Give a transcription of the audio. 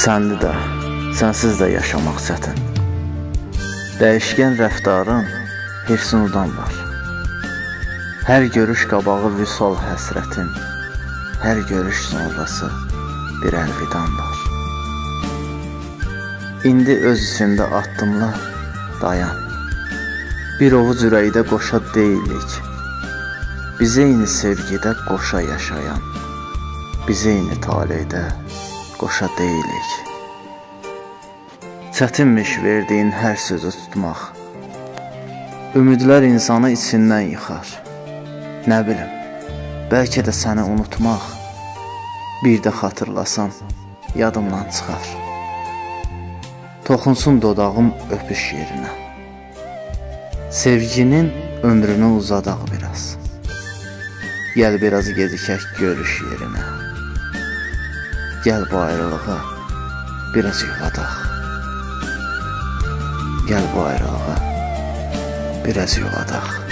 Sənli də, sənsiz də yaşamaq çətin. Dəyişkən rəftarın hirsunudan var. Hər görüş qabağı vüsal həsrətin, hər görüş sonrası bir əlvidan var. İndi öz içində addımla dayan. Bir ovuc ürəkdə qoşa deyilik. Biz eyni sevgidə qoşa yaşayan, biz eyni taleydə qoşa deyilik. Çətinmiş verdiyin hər sözü tutmaq. Ümidlər insanı içindən yıxar. Nə bilim, bəlkə də səni unutmaq bir də xatırlasam yadımdan çıxar. Toxunsun dodağım öpüş yerinə. Sevginin ömrünü uzadaq biraz. Gəl biraz gecikək görüş yerinə. Gəl bu ayrılığa biraz yuvadaq. Gəl bu ayrılığa biraz yuvadaq.